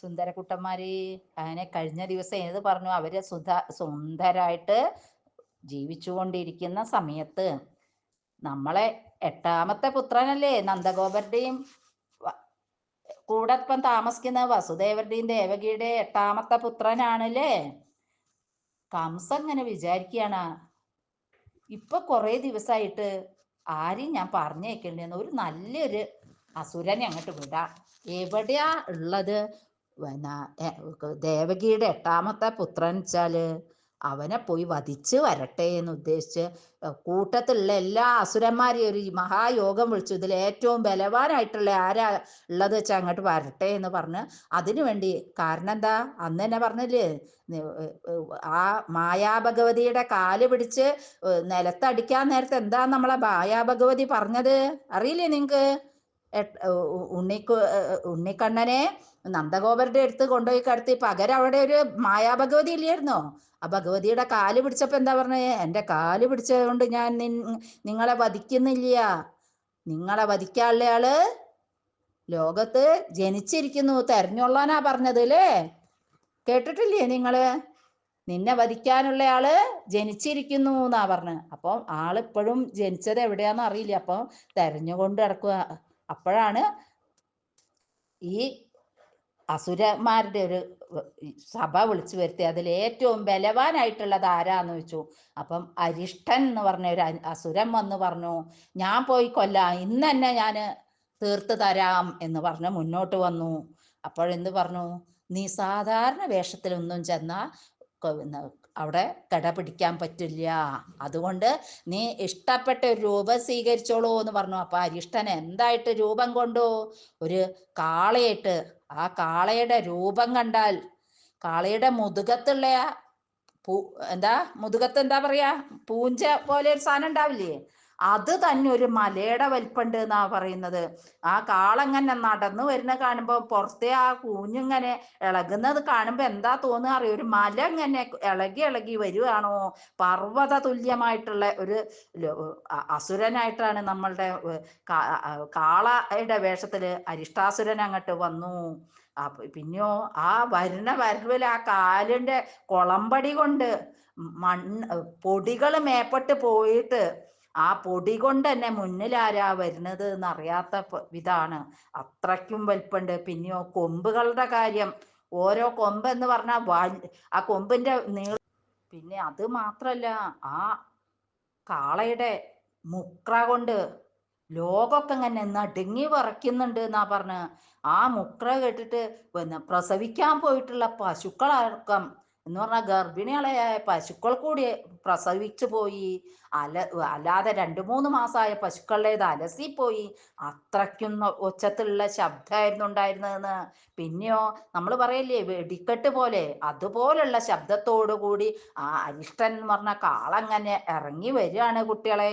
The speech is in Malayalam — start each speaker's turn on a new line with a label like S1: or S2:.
S1: സുന്ദരക്കുട്ടന്മാര് അങ്ങനെ കഴിഞ്ഞ ദിവസം ഏത് പറഞ്ഞു? അവർ സുധ സുന്ദരായിട്ട് ജീവിച്ചുകൊണ്ടിരിക്കുന്ന സമയത്ത് നമ്മളെ എട്ടാമത്തെ പുത്രനല്ലേ? നന്ദഗോപരുടെയും കൂടൊപ്പം താമസിക്കുന്ന വസുദേവരുടെയും ദേവകിയുടെ എട്ടാമത്തെ പുത്രനാണല്ലേ? കംസ ഇങ്ങനെ വിചാരിക്കുകയാണ് ഇപ്പൊ കുറെ ദിവസമായിട്ട് ആരെയും ഞാൻ പറഞ്ഞേക്കണ്ടെന്ന് ഒരു നല്ലൊരു അസുരനെ അങ്ങോട്ട് വിടാം. എവിടെയാ ഉള്ളത്? ദേവകിയുടെ എട്ടാമത്തെ പുത്രൻ വെച്ചാൽ അവനെ പോയി വധിച്ച് വരട്ടെ എന്ന് ഉദ്ദേശിച്ച് കൂട്ടത്തിലുള്ള എല്ലാ അസുരന്മാരെയും ഒരു മഹായോഗം വിളിച്ചു. ഇതിൽ ഏറ്റവും ബലവാനായിട്ടുള്ള ആരാ ഉള്ളത് വെച്ചാൽ അങ്ങോട്ട് വരട്ടെ എന്ന് പറഞ്ഞ് അതിനു വേണ്ടി കാരണം എന്താ അന്ന് തന്നെ പറഞ്ഞില്ലേ ആ മായാഭഗവതിയുടെ കാൽ പിടിച്ച് നിലത്തടിക്കാൻ നേരത്തെ എന്താ നമ്മളെ മായാഭഗവതി പറഞ്ഞത്? അറിയില്ലേ ഉ- ഉണ്ണിക്കു ഉണ്ണിക്കണ്ണനെ നന്ദഗോപരുടെ അടുത്ത് കൊണ്ടുപോയി കിടത്തി. പകരം അവിടെ ഒരു മായാഭഗവതി ഇല്ലായിരുന്നോ? ആ ഭഗവതിയുടെ കാൽ പിടിച്ചപ്പോ എന്താ പറഞ്ഞത് എന്റെ കാൽ പിടിച്ചത് കൊണ്ട് ഞാൻ നിങ്ങളെ വധിക്കുന്നില്ല. നിങ്ങളെ വധിക്കാനുള്ള ആൾ ലോകത്ത് ജനിച്ചിരിക്കുന്നു. തെരഞ്ഞുള്ളാനാ പറഞ്ഞത് അല്ലേ? കേട്ടിട്ടില്ലേ നിങ്ങൾ? നിന്നെ വധിക്കാനുള്ള ആൾ ജനിച്ചിരിക്കുന്നു എന്നാ പറഞ്ഞത് അപ്പം ആളിപ്പോഴും ജനിച്ചത് എവിടെയാന്ന് അറിയില്ല. അപ്പം തെരഞ്ഞുകൊണ്ട് നടക്കുക അപ്പോഴാണ് ഈ അസുരന്മാരുടെ ഒരു സഭ വിളിച്ചു വരുത്തി അതിൽ ഏറ്റവും ബലവാനായിട്ടുള്ളത് ആരാന്ന് വെച്ചു അപ്പം അരിഷ്ടൻ എന്ന് പറഞ്ഞ ഒരു അസുരം വന്ന് പറഞ്ഞു ഞാൻ പോയി കൊല്ലാം. ഇന്ന് തന്നെ ഞാൻ തീർത്ത് തരാം എന്ന് പറഞ്ഞ് മുന്നോട്ട് വന്നു. അപ്പോഴെന്ത് പറഞ്ഞു? നീ സാധാരണ വേഷത്തിലൊന്നും ചെന്നാ കൊ- ന- അവിടെ കട പിടിക്കാൻ പറ്റില്ല. അതുകൊണ്ട് നീ ഇഷ്ടപ്പെട്ട ഒരു രൂപം സ്വീകരിച്ചോളൂ എന്ന് പറഞ്ഞു. അപ്പൊ അരിഷ്ടൻ എന്തായിട്ട് രൂപം കൊണ്ടു? ഒരു കാളയായിട്ട് ആ കാളയുടെ രൂപം കണ്ടാൽ കാളയുടെ മുതുകത്തുള്ള പൂ എന്താ മുതുകത്ത് എന്താ പറയാ? പൂഞ്ച പോലെ ഒരു സാധനം ഉണ്ടാവില്ലേ? അത് തന്നെ ഒരു മലയുടെ വലിപ്പുണ്ട് എന്നാ പറയുന്നത്. ആ കാളങ്ങനെ നടന്നു വരുന്ന കാണുമ്പോൾ പുറത്തെ ആ കൂഞ്ഞിങ്ങനെ ഇളകുന്നത് കാണുമ്പോൾ എന്താ തോന്നുക അറിയോ? ഒരു മല ഇങ്ങനെ ഇളകി ഇളകി വരുവാണോ? പർവത തുല്യമായിട്ടുള്ള ഒരു അസുരനായിട്ടാണ് നമ്മളുടെ കാളയുടെ വേഷത്തിൽ അരിഷ്ടാസുരൻ അങ്ങോട്ട് വന്നു. പിന്നെയോ ആ വരുന്ന വരവിൽ ആ കാലിന്റെ കുളമ്പടി കൊണ്ട് മണ്ണ് പൊടികൾ മേപ്പെട്ട് പോയിട്ട് ആ പൊടി കൊണ്ട് തന്നെ മുന്നിലാരാ വരുന്നത് എന്ന് അറിയാത്ത ഇതാണ്. അത്രയ്ക്കും വലിപ്പുണ്ട്. പിന്നെയോ കൊമ്പുകളുടെ കാര്യം. ഓരോ കൊമ്പ് എന്ന് പറഞ്ഞാൽ ആ കൊമ്പിന്റെ നീളം പിന്നെ അത് മാത്രല്ല ആ കാളയുടെ മുക്ര കൊണ്ട് ലോകമൊക്കെ ഇങ്ങനെ നടുങ്ങി വിറയ്ക്കുന്നുണ്ട് എന്നാ പറഞ്ഞ്. ആ മുക്ര കേട്ടിട്ട് പിന്നെ പ്രസവിക്കാൻ പോയിട്ടുള്ള പശുക്കളടക്കം എന്ന് പറഞ്ഞാൽ ഗർഭിണികളായ പശുക്കൾ കൂടി പ്രസവിച്ചു പോയി അല അല്ലാതെ രണ്ടു മൂന്ന് മാസമായ പശുക്കളുടേത് അലസിപ്പോയി അത്രയ്ക്കും ഒച്ചത്തിലുള്ള ശബ്ദമായിരുന്നു ഉണ്ടായിരുന്നതെന്ന്. പിന്നെയോ നമ്മൾ പറയില്ലേ വെടിക്കെട്ട് പോലെ അതുപോലുള്ള ശബ്ദത്തോടു കൂടി ആ അരിഷ്ടൻ എന്ന് പറഞ്ഞ കാളങ്ങനെ ഇറങ്ങി വരികയാണ് കുട്ടികളെ.